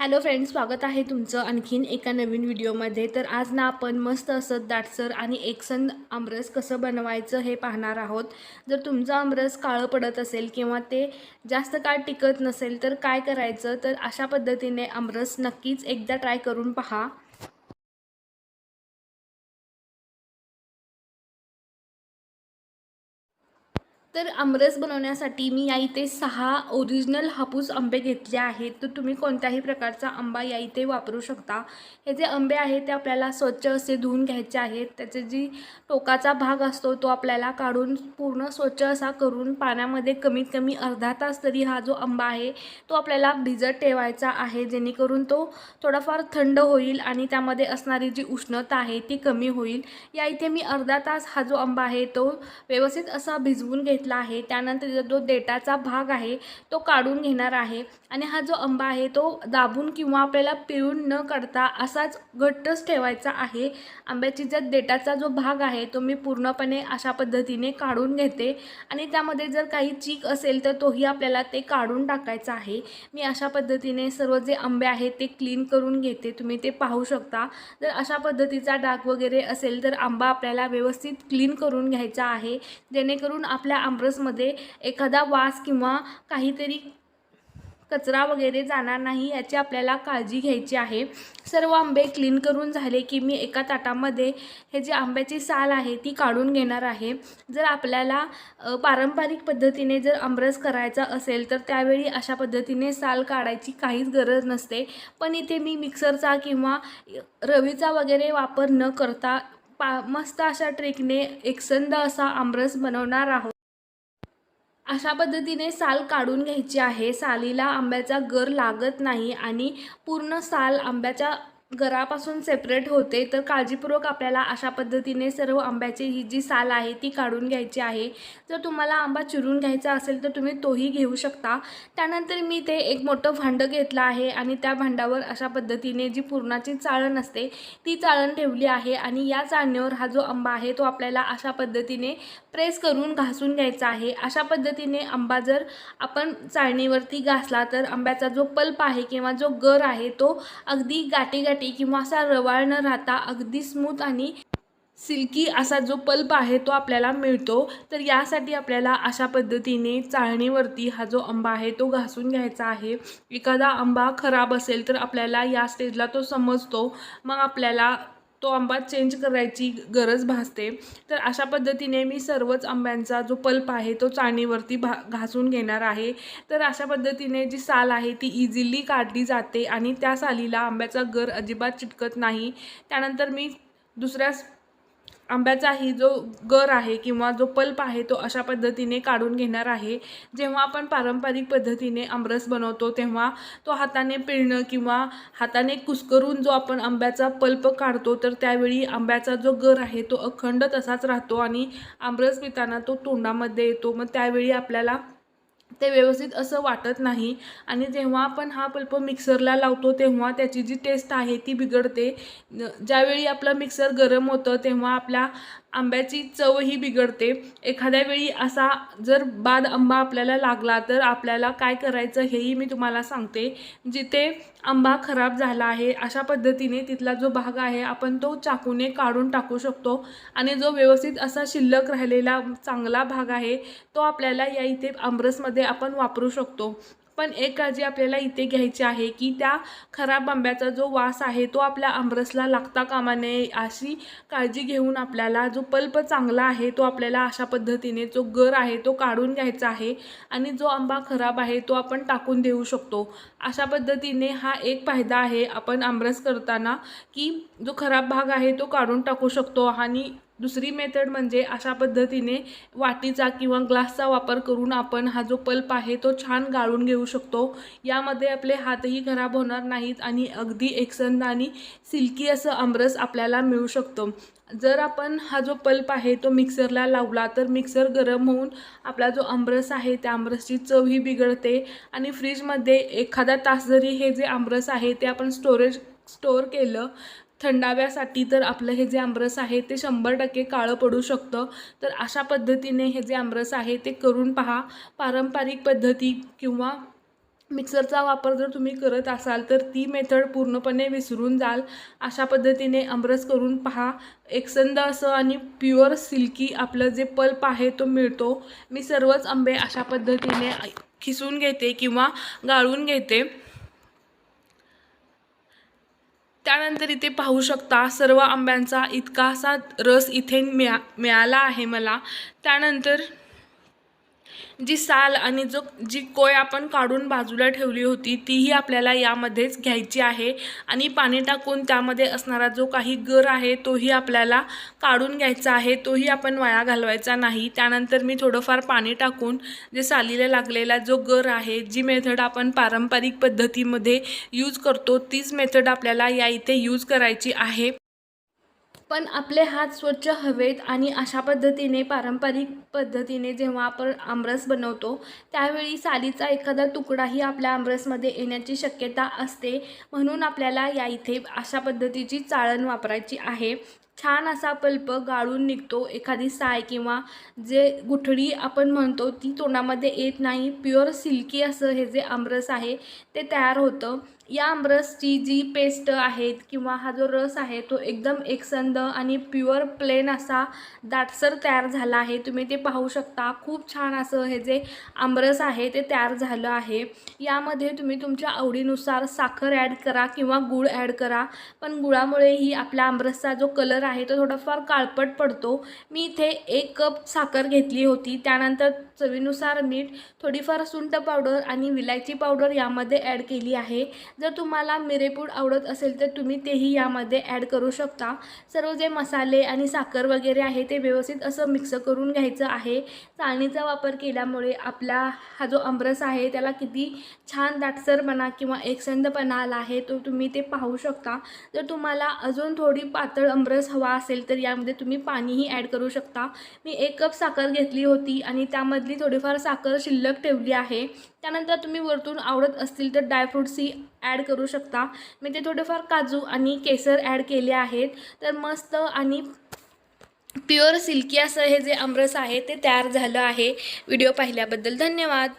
Hello friends स्वागत आहे तुमचं आणखीन एका नवीन व्हिडिओमध्ये. तर आज ना आपण मस्त असं दाटसर आणि एकसंद आमरस कसं बनवायचं हे पाहणार आहोत. जर तुमचं आमरस काळं पडत असेल किंवा ते जास्त काळ टिकत नसेल तर काय करायचं? तर अशा पद्धतीने आमरस नक्कीच एकदा ट्राय करून पहा. तर आमरस बनवण्यासाठी मी या इथे सहा ओरिजिनल हापूस आंबे घेतले आहेत. तर तुम्ही कोणत्याही प्रकारचा आंबा या इथे वापरू शकता. हे जे आंबे आहेत ते आपल्याला स्वच्छ असे धुवून घ्यायचे आहेत. त्याचे जी टोकाचा भाग असतो तो आपल्याला काढून पूर्ण स्वच्छ असा करून पाण्यामध्ये कमीत कमी अर्धा तास तरी हा जो आंबा आहे तो आपल्याला भिजत ठेवायचा आहे. जेणेकरून तो थोडाफार थंड होईल आणि त्यामध्ये असणारी जी उष्णता आहे ती कमी होईल. या इथे मी अर्धा तास हा जो आंबा आहे तो व्यवस्थित असा भिजवून घेतला आहे. त्यानंतर जो देटाचा भाग आहे तो काढून घेणार आहे. आणि हा जो आंबा आहे तो दाबून किंवा आपल्याला पिळून न काढता असाच घट्टच ठेवायचा आहे. आंब्याची जर देटाचा जो भाग आहे तो मी पूर्णपणे अशा पद्धतीने काढून घेते. आणि त्यामध्ये जर काही चीक असेल तर तोही आपल्याला ते काढून टाकायचा आहे. मी अशा पद्धतीने सर्व जे आंबे आहेत ते क्लीन करून घेते. तुम्ही ते पाहू शकता. जर अशा पद्धतीचा डाग वगैरे असेल तर आंबा आपल्याला व्यवस्थित क्लीन करून घ्यायचा आहे. जेणेकरून आपल्या आमरसमध्ये एखादा वास किंवा काहीतरी कचरा वगैरे जाणार नाही याची आपल्याला काळजी घ्यायची आहे. सर्व आंबे क्लीन करून झाले की मी एका ताटामध्ये हे जे आंब्याची साल आहे ती काढून घेणार आहे. जर आपल्याला पारंपरिक पद्धतीने जर आमरस करायचा असेल तर त्यावेळी अशा पद्धतीने साल काढायची काहीच गरज नसते. पण इथे मी मिक्सरचा किंवा रवीचा वगैरे वापर न करता पा मस्त अशा ट्रेकने एकसंद असा आमरस बनवणार आहोत अशा पद्धतीने साल काढून घ्यायची आहे. सालीला आंब्याचा गर लागत नाही आणि पूर्ण साल आंब्याच्या गरापासून सेपरेट होते तर काळजीपूर्वक आपल्याला अशा पद्धतीने सर्व आंब्याची ही जी साल आहे ती काढून घ्यायची आहे. जर तुम्हाला आंबा चिरून घ्यायचा असेल तर तुम्ही तोही घेऊ शकता. त्यानंतर मी ते एक मोठं भांडं घेतलं आहे आणि त्या भांड्यावर अशा पद्धतीने जी पुरणाची चाळण असते ती चाळण ठेवली आहे आणि या चाळणीवर हा जो आंबा आहे तो आपल्याला अशा पद्धतीने प्रेस करून घासून घ्यायचा आहे. अशा पद्धतीने आंबा जर आपण चाळणीवरती घासला तर आंब्याचा जो पल्प आहे किंवा जो गर आहे तो अगदी गाठी गाठी किंवा असा रवाळ न राहता अगदी स्मूथ आणि सिल्की असा जो पल्प आहे तो आपल्याला मिळतो. तर यासाठी आपल्याला अशा पद्धतीने चाळणीवरती हा जो आंबा आहे तो घासून घ्यायचा आहे. एखादा आंबा खराब असेल तर आपल्याला या स्टेजला तो समजतो. मग आपल्याला तो आंबा चेंज करायची गरज भासते. तर अशा पद्धतीने मी सर्वच आंब्यांचा जो पल्प आहे तो चाणीवरती भा घासून घेणार आहे. तर अशा पद्धतीने जी साल आहे ती इझिली काढली जाते आणि त्या सालीला आंब्याचा गर अजिबात चिटकत नाही. त्यानंतर मी दुसऱ्या आंब्याचाही जो गर आहे किंवा जो पल्प आहे तो अशा पद्धतीने काढून घेणार आहे. जेव्हा आपण पारंपरिक पद्धतीने आमरस बनवतो तेव्हा तो हाताने पिळणं किंवा हाताने कुस्करून जो आपण आंब्याचा पल्प काढतो तर त्यावेळी आंब्याचा जो गर आहे तो अखंड तसाच राहतो आणि आमरस पिताना तो तोंडामध्ये येतो. मग त्यावेळी आपल्याला ते व्यवस्थित असं वाटत नाही. आणि जेव्हा आपण हा पल्प मिक्सरला लावतो तेव्हा त्याची जी टेस्ट आहे ती बिघडते. ज्यावेळी आपलं मिक्सर गरम होतं तेव्हा आपल्या आंब्याची चवही बिघडते. एखाद्या वेळी असा जर बाद आंबा आपल्याला लागला तर आपल्याला काय करायचं हेही मी तुम्हाला सांगते. जिथे आंबा खराब झाला आहे अशा पद्धतीने तिथला जो भाग आहे आपण तो चाकूने काढून टाकू शकतो. आणि जो व्यवस्थित असा शिल्लक राहिलेला चांगला भाग आहे तो आपल्याला या इथे आमरसमध्ये आपण वापरू शकतो. पण एक काळजी आपल्याला इथे घ्यायची आहे की त्या खराब आंब्याचा जो वास आहे तो आपल्या आमरसला लागता कामा नये अशी काळजी घेऊन आपल्याला जो पल्प चांगला आहे तो आपल्याला अशा पद्धतीने जो गर आहे तो काढून घ्यायचा आहे आणि जो आंबा खराब आहे तो आपण टाकून देऊ शकतो. अशा पद्धतीने हा एक फायदा आहे आपण आमरस करताना की जो खराब भाग आहे तो काढून टाकू शकतो आणि दुसरी मेथड म्हणजे अशा पद्धतीने वाटीचा किंवा ग्लासचा वापर करून आपण हा जो पल्प आहे तो छान गाळून घेऊ शकतो. यामध्ये आपले हातही खराब होणार नाहीत आणि अगदी एकसंध आणि सिल्की असं आमरस आपल्याला मिळू शकतं. जर आपण हा जो पल्प आहे तो मिक्सरला लावला तर मिक्सर गरम होऊन आपला जो आमरस आहे त्या आमरसची चवही बिघडते आणि फ्रीजमध्ये एखादा तास जरी हे जे आमरस आहे ते आपण स्टोरेज स्टोअर केलं थंडाव्यासाठी तर आपलं हे जे आमरस आहे ते शंभर टक्के काळं पडू शकतं. तर अशा पद्धतीने हे जे आमरस आहे ते करून पहा. पारंपरिक पद्धती किंवा मिक्सरचा वापर जर तुम्ही करत असाल तर ती मेथड पूर्णपणे विसरून जाल. अशा पद्धतीने आमरस करून पहा. एकसंद असं आणि प्युअर सिल्की आपलं जे पल्प आहे तो मिळतो. मी सर्वच आंबे अशा पद्धतीने खिसून घेते किंवा गाळून घेते. त्यानंतर इथे पाहू शकता सर्व आंब्यांचा इतका असा रस इथे मिळा मिळाला आहे मला. त्यानंतर जी साल आणि जो जी कोय आपण काढून बाजूला ठेवली होती तीही आपल्याला यामध्येच घ्यायची आहे. आणि पाणी टाकून त्यामध्ये असणारा जो काही गर आहे तोही आपल्याला काढून घ्यायचा आहे. तोही आपण वाया घालवायचा नाही. त्यानंतर मी थोडंफार पाणी टाकून जे सालीला लागलेला जो गर आहे जी मेथड आपण पारंपरिक पद्धतीमध्ये यूज करतो तीच मेथड आपल्याला या इथे यूज करायची आहे. पण आपले हात स्वच्छ हवेत आणि अशा पद्धतीने पारंपरिक पद्धतीने जेव्हा आपण आमरस बनवतो त्यावेळी सालीचा एखादा तुकडाही आपल्या आमरसमध्ये येण्याची शक्यता असते. म्हणून आपल्याला या इथे अशा पद्धतीची चाळण वापरायची आहे. छान असा पल्प गाळून निघतो. एखादी साय किंवा जे गुठळी आपण म्हणतो ती तोंडामध्ये येत नाही. प्युअर सिल्की असं हे जे आमरस आहे ते तयार होतं. या आमरसची जी पेस्ट आहेत किंवा हा जो रस आहे तो एकदम एकसंद आणि प्युअर प्लेन असा दाटसर तयार झाला आहे. तुम्ही ते पाहू शकता. खूप छान असं हे जे आमरस आहे ते तयार झालं आहे. यामध्ये तुम्ही तुमच्या आवडीनुसार साखर ॲड करा किंवा गूळ ॲड करा. पण गुळामुळेही आपल्या आमरसचा जो कलर आहे तो थोडाफार काळपट पडतो. मी इथे एक कप साखर घेतली होती. त्यानंतर चवीनुसार मीठ थोडीफार सुंठ पावडर आणि विलायची पावडर यामध्ये ॲड केली आहे. जर तुम्हाला मिरेपूड आवडत असेल तर तुम्ही तेही यामध्ये ॲड करू शकता. सर्व जे मसाले आणि साखर वगैरे आहे ते व्यवस्थित असं मिक्स करून घ्यायचं आहे. चाळणीचा वापर केल्यामुळे आपला हा जो आमरस आहे त्याला किती छान दाटसरपणा किंवा एकसंदपणा आला आहे तो तुम्ही ते पाहू शकता. जर तुम्हाला अजून थोडी पातळ आमरस हवा असेल तर यामध्ये तुम्ही पाणीही ॲड करू शकता. मी एक कप साखर घेतली होती आणि त्यामधली थोडीफार साखर शिल्लक ठेवली आहे. त्यानंतर तुम्ही वरतून आवडत असतील तर ड्रायफ्रूट्सही ॲड करू शकता. मी ते थोडेफार काजू आणि केसर ॲड केले आहेत. तर मस्त आणि प्युअर सिल्की असं हे जे आमरस आहे ते तयार झालं आहे. व्हिडिओ पाहिल्याबद्दल धन्यवाद.